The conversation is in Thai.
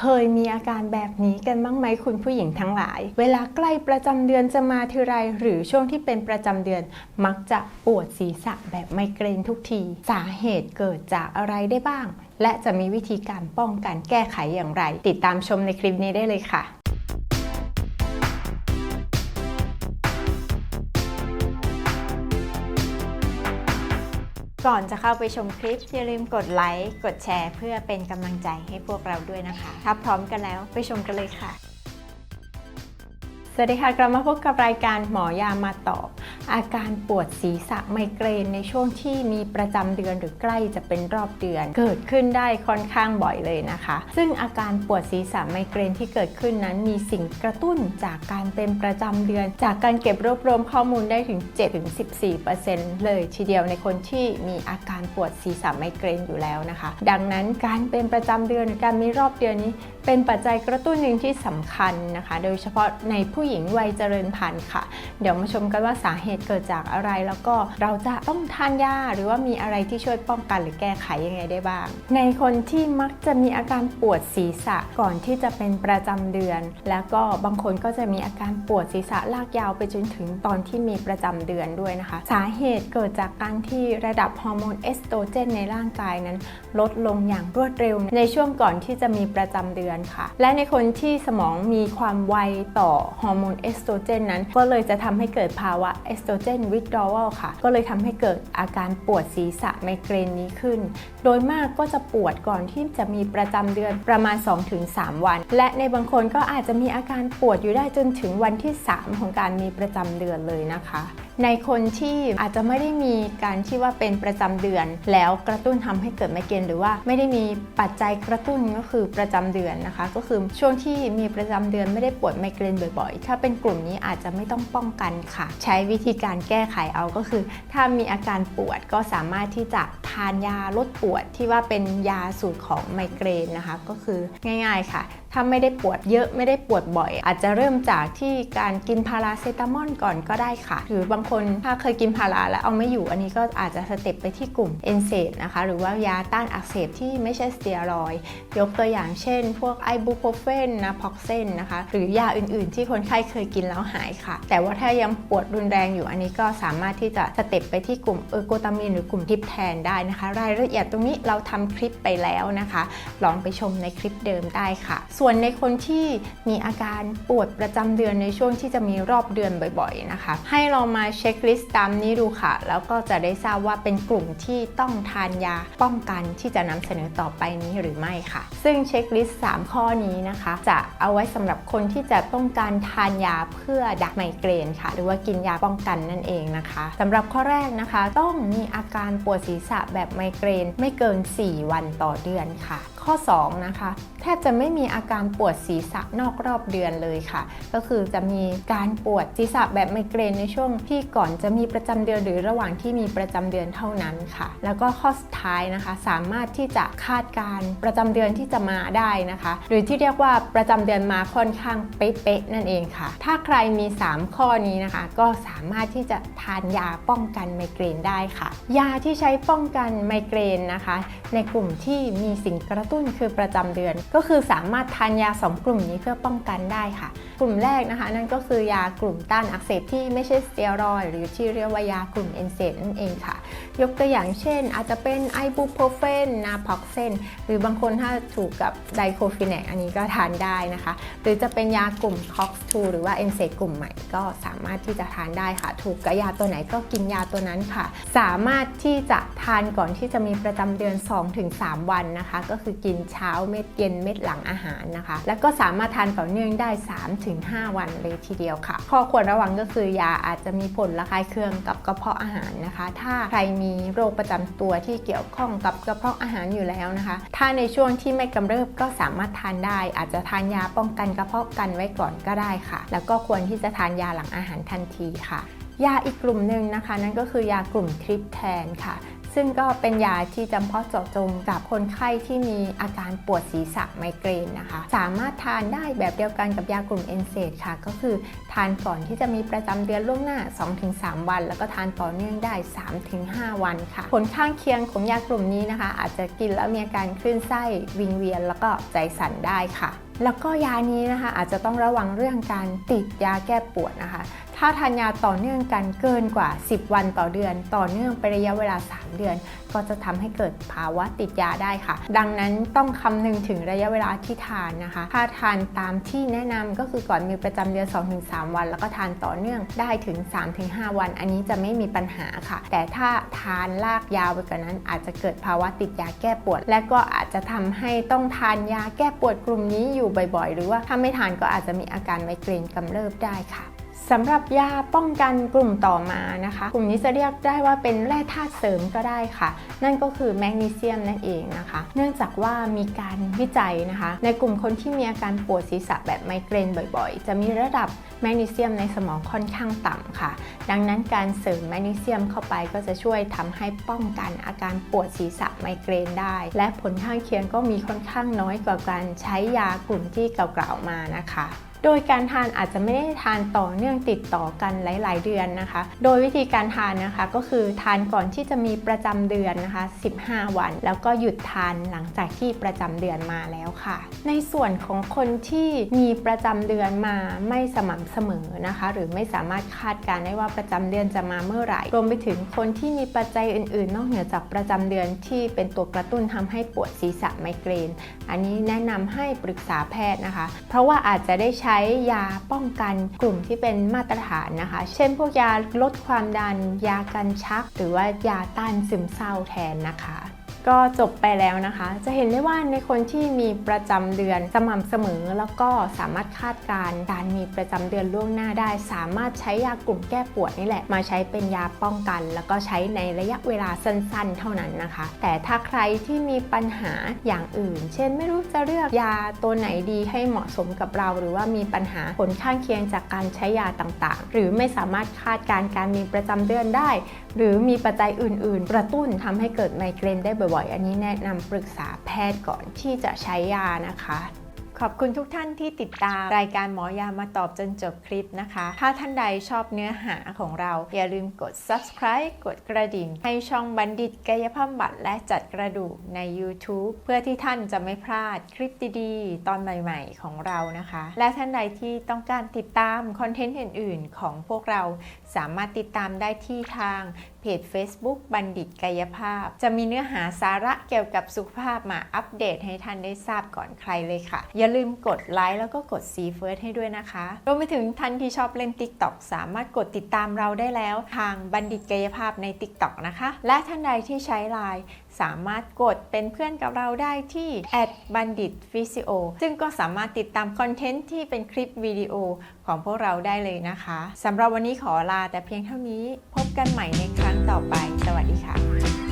เคยมีอาการแบบนี้กันบ้างไหมคุณผู้หญิงทั้งหลาย เวลาใกล้ประจำเดือนจะมาทีไร หรือช่วงที่เป็นประจำเดือน มักจะปวดศีรษะแบบไมเกรนทุกที สาเหตุเกิดจากอะไรได้บ้าง และจะมีวิธีการป้องกันแก้ไขอย่างไร ติดตามชมในคลิปนี้ได้เลยค่ะ ก่อนจะเข้าไปชมคลิป อย่าลืมกดไลค์ กดแชร์ เพื่อเป็นกำลังใจให้พวกเราด้วยนะคะ ถ้าพร้อมกันแล้วไปชมกันเลยค่ะ สวัสดีค่ะ กลับมาพบกับรายการหมอยามาตอบ อาการปวดศีรษะไมเกรนในช่วงที่มีประจำเดือนหรือใกล้จะเป็นรอบเดือน เกิดขึ้นได้ค่อนข้างบ่อยเลยนะคะ ซึ่งอาการปวดศีรษะไมเกรนที่เกิดขึ้นนั้นมีสิ่งกระตุ้นจากการเป็นประจำเดือน จากการเก็บรวบรวมข้อมูลได้ถึง 7-14%เลยทีเดียวในคนที่มีอาการปวดศีรษะไมเกรนอยู่แล้วนะคะ ดังนั้นการเป็นประจำเดือนหรือการมีรอบเดือนนี้ เป็นปัจจัยกระตุ้นหนึ่งที่สำคัญนะคะ โดยเฉพาะในผู้หญิงวัยเจริญพันธุ์ค่ะ เดี๋ยวมาชมกันว่าสาเหตุเกิดจากอะไร แล้วก็เราจะต้องทานยาหรือว่ามีอะไรที่ช่วยป้องกันหรือแก้ไขยังไงได้บ้าง ในคนที่มักจะมีอาการปวดศีรษะก่อนที่จะเป็นประจำเดือน แล้วก็บางคนก็จะมีอาการปวดศีรษะลากยาวไปจนถึงตอนที่มีประจำเดือนด้วยนะคะ สาเหตุเกิดจากการที่ระดับฮอร์โมนเอสโตรเจนในร่างกายนั้น ลดลงอย่างรวดเร็ว ในช่วงก่อนที่จะมีประจำเดือนค่ะ และในคนที่สมองมีความไวต่อฮอร์โมนเอสโตรเจนนั้น ก็เลยจะทำให้เกิดภาวะเอสโตรเจนวิดดอวัลค่ะ ก็เลยทำให้เกิดอาการปวดศีรษะไมเกรนนี้ขึ้น โดยมากก็จะปวดก่อนที่จะมีประจำเดือนประมาณ 2-3 วัน และในบางคนก็อาจจะมีอาการปวดอยู่ได้จนถึงวันที่ 3 ของการมีประจำเดือนเลยนะคะ ในคนที่อาจจะไม่ได้มีการที่ว่าเป็นประจำเดือน แล้วกระตุ้นทำให้เกิดไมเกรนหรือว่าไม่ได้มีปัจจัยกระตุ้นก็คือประจำเดือนนะคะ ก็คือช่วงที่มีประจำเดือนไม่ได้ปวดไมเกรนบ่อยๆ ถ้าเป็นกลุ่มนี้อาจจะไม่ต้องป้องกันค่ะ ใช้วิธีการแก้ไขเอาก็คือ ถ้ามีอาการปวดก็สามารถที่จะทานยาลดปวดที่ว่าเป็นยาสูตรของไมเกรนนะคะ ก็คือง่าย ๆค่ะถ้าไม่ได้ปวดเยอะไม่ได้ปวดบ่อย อาจจะเริ่มจากที่การกินพาราเซตามอลก่อนก็ได้ค่ะ หรือบางคนถ้าเคยกินพาราแล้วเอาไม่อยู่อันนี้ก็อาจจะสเต็ปไปที่กลุ่มเอนเซดนะคะหรือว่ายาต้านอักเสบที่ไม่ใช่สเตียรอยยกตัวอย่างเช่น พวกไอบูโพเฟนนะพ็อกเซนนะคะ หรือยาอื่นๆ ที่คนไข้เคยกินแล้วหายค่ะ แต่ว่าถ้ายังปวดรุนแรงอยู่อันนี้ก็สามารถที่จะสเต็ปไปที่กลุ่มเออโกตามีนหรือกลุ่มทิปแทนได้นะคะ รายละเอียดตรงนี้เราทำคลิปไปแล้วนะคะ ลองไปชมในคลิปเดิมได้ค่ะส่วนในคนที่มีอาการปวดประจำเดือนในช่วงที่จะมีรอบเดือนบ่อยๆนะคะ ให้เรามาเช็คลิสต์ตามนี้ดูค่ะ แล้วก็จะได้ทราบว่าเป็นกลุ่มที่ต้องทานยาป้องกันที่จะนำเสนอต่อไปนี้หรือไม่ค่ะ ซึ่งเช็คลิสต์3ข้อนี้นะคะ จะเอาไว้สำหรับคนที่จะต้องการทานยาเพื่อดักไมเกรนค่ะ หรือว่ากินยาป้องกันนั่นเองนะคะสำหรับข้อแรกนะคะ ต้องมีอาการปวดศีรษะแบบไมเกรนไม่เกิน 4 วันต่อเดือนค่ะข้อ2นะคะแทบจะไม่มีอาการปวดศีรษะนอกรอบเดือนเลยค่ะ ก็คือจะมีการปวดศีรษะแบบไมเกรนในช่วงที่ก่อนจะมีประจำเดือนหรือระหว่างที่มีประจำเดือนเท่านั้นค่ะ แล้วก็ข้อสุดท้ายนะคะ สามารถที่จะคาดการประจำเดือนที่จะมาได้นะคะ หรือที่เรียกว่าประจำเดือนมาค่อนข้างเป๊ะๆนั่นเองค่ะ ถ้าใครมี 3 ข้อนี้นะคะ ก็สามารถที่จะทานยาป้องกันไมเกรนได้ค่ะ ยาที่ใช้ป้องกันไมเกรนนะคะ ในกลุ่มที่มีสิ่งกระตุ้นนคือประจำเดือน ก็คือสามารถทานยา 2 กลุ่มนี้เพื่อป้องกันได้ค่ะ กลุ่มแรกนะคะ นั่นก็คือยากลุ่มต้านอักเสบที่ไม่ใช่สเตียรอยหรือที่เรียกว่ายากลุ่มเอนเซดนั่นเองค่ะ ยกตัวอย่างเช่น อาจจะเป็นไอบูโพเฟนนาพ็อกเซนหรือบางคนถ้าถูกกับไดโคฟินแนกอันนี้ก็ทานได้นะคะ หรือจะเป็นยากลุ่ม COX2 หรือว่าเอนเซดกลุ่มใหม่ก็สามารถที่จะทานได้ค่ะ ถูกกับยาตัวไหนก็กินยาตัวนั้นค่ะ สามารถที่จะทานก่อนที่จะมีประจำเดือน 2-3 วันนะคะ ก็คือกินเช้าเม็ดเย็นเม็ดหลังอาหารนะคะ แล้วก็สามารถทานต่อเนื่องได้ 3-5 วันเลยทีเดียวค่ะ ข้อควรระวังก็คือยาอาจจะมีผลระคายเคืองกับกระเพาะอาหารนะคะ ถ้าใครมีโรคประจำตัวที่เกี่ยวข้องกับกระเพาะอาหารอยู่แล้วนะคะ ถ้าในช่วงที่ไม่กำเริบก็สามารถทานได้ อาจจะทานยาป้องกันกระเพาะกันไว้ก่อนก็ได้ค่ะ แล้วก็ควรที่จะทานยาหลังอาหารทันทีค่ะยาอีกกลุ่มหนึ่งนะคะ นั่นก็คือยากลุ่มทริปแทนค่ะ ซึ่งก็เป็นยาที่จำเพาะเจาะจงกับคนไข้ที่มีอาการปวดศีรษะไมเกรนนะคะ สามารถทานได้แบบเดียวกันกับยากลุ่มเอนเซดค่ะ ก็คือทานก่อนที่จะมีประจำเดือนล่วงหน้า 2-3 วัน แล้วก็ทานต่อเนื่องได้ 3-5 วันค่ะ ผลข้างเคียงของยากลุ่มนี้นะคะ อาจจะกินแล้วมีอาการคลื่นไส้วิงเวียนแล้วก็ใจสั่นได้ค่ะ แล้วก็ยานี้นะคะอาจจะต้องระวังเรื่องการติดยาแก้ปวดนะคะ ถ้าทานยาต่อเนื่องกันเกินกว่า 10 วันต่อเดือน ต่อเนื่องไประยะเวลา 3 เดือนก็จะทำให้เกิดภาวะติดยาได้ค่ะ ดังนั้นต้องคำนึงถึงระยะเวลาที่ทานนะคะ ถ้าทานตามที่แนะนำก็คือก่อนมีประจำเดือน 2-3 วัน แล้วก็ทานต่อเนื่องได้ถึง 3-5 วัน อันนี้จะไม่มีปัญหาค่ะ แต่ถ้าทานลากยาวไปกว่านั้น อาจจะเกิดภาวะติดยาแก้ปวด และก็อาจจะทำให้ต้องทานยาแก้ปวดกลุ่มนี้อยู่บ่อยๆ หรือว่าถ้าไม่ทานก็อาจจะมีอาการไมเกรนกำเริบได้ค่ะ สำหรับยาป้องกันกลุ่มต่อมานะคะ กลุ่มนี้จะเรียกได้ว่าเป็นแร่ธาตุเสริมก็ได้ค่ะ นั่นก็คือแมกนีเซียมนั่นเองนะคะ เนื่องจากว่ามีการวิจัยนะคะ ในกลุ่มคนที่มีอาการปวดศีรษะแบบไมเกรนบ่อยๆ จะมีระดับแมกนีเซียมในสมองค่อนข้างต่ำค่ะ ดังนั้นการเสริมแมกนีเซียมเข้าไปก็จะช่วยทำให้ป้องกันอาการปวดศีรษะไมเกรนได้ และผลข้างเคียงก็มีค่อนข้างน้อยกว่าการใช้ยากลุ่มที่กล่าวๆมานะคะ โดยการทานอาจจะไม่ได้ทานต่อเนื่องติดต่อกันหลาย ๆ เดือนนะคะ โดยวิธีการทานนะคะก็คือทานก่อนที่จะมีประจำเดือนนะคะ 15 วัน แล้วก็หยุดทานหลังจากที่ประจำเดือนมาแล้วค่ะ ในส่วนของคนที่มีประจำเดือนมาไม่สม่ำเสมอนะคะ หรือไม่สามารถคาดการณ์ได้ว่าประจำเดือนจะมาเมื่อไหร่ รวมไปถึงคนที่มีปัจจัยอื่น ๆ นอกเหนือจากประจำเดือนที่เป็นตัวกระตุ้นทำให้ปวดศีรษะไมเกรน อันนี้แนะนำให้ปรึกษาแพทย์นะคะ เพราะว่าอาจจะได้ใช้ช้ยาป้องกันกลุ่มที่เป็นมาตรฐานนะคะ เช่นพวกยาลดความดัน ยากันชัก หรือว่ายาต้านซึมเศร้าแทนนะคะ ก็จบไปแล้วนะคะ จะเห็นได้ว่าในคนที่มีประจำเดือนสม่ำเสมอ แล้วก็สามารถคาดการณ์การมีประจำเดือนล่วงหน้าได้ สามารถใช้ยากลุ่มแก้ปวดนี่แหละ มาใช้เป็นยาป้องกัน แล้วก็ใช้ในระยะเวลาสั้นๆ เท่านั้นนะคะ แต่ถ้าใครที่มีปัญหาอย่างอื่น เช่นไม่รู้จะเลือกยาตัวไหนดีให้เหมาะสมกับเรา หรือว่ามีปัญหาผลข้างเคียงจากการใช้ยาต่างๆ หรือไม่สามารถคาดการการมีประจำเดือนได้ หรือมีปัจจัยอื่น ๆ กระตุ้นทำให้เกิดไมเกรนได้บ่อยๆ อันนี้แนะนำปรึกษาแพทย์ก่อนที่จะใช้ยานะคะ ขอบคุณทุกท่านที่ติดตามรายการหมอยามาตอบจนจบคลิปนะคะ ถ้าท่านใดชอบเนื้อหาของเรา อย่าลืมกด subscribe กดกระดิ่ง ให้ช่องบัณฑิตกายภาพบำบัดและจัดกระดูกใน YouTube เพื่อที่ท่านจะไม่พลาดคลิปดีๆ ตอนใหม่ๆ ของเรานะคะ และท่านใดที่ต้องการติดตามคอนเทนต์อื่น ๆ ของพวกเราสามารถติดตามได้ที่ทางเพจ Facebook บัณฑิตกายภาพ จะมีเนื้อหาสาระเกี่ยวกับสุขภาพมาอัปเดตให้ท่านได้ทราบก่อนใครเลยค่ะ อย่าลืมกดไลค์แล้วก็กด See First ให้ด้วยนะคะรวมไปถึงท่านที่ชอบเล่น TikTok สามารถกดติดตามเราได้แล้ว ทางบัณฑิตกายภาพใน TikTok นะคะ และท่านใดที่ใช้ Line สามารถกดเป็นเพื่อนกับเราได้ที่ @bandit physio ซึ่งก็สามารถติดตามคอนเทนต์ที่เป็นคลิปวิดีโอของพวกเราได้เลยนะคะสำหรับวันนี้ขอลาแต่เพียงเท่านี้ กันใหม่ในครั้งต่อไป สวัสดีค่ะ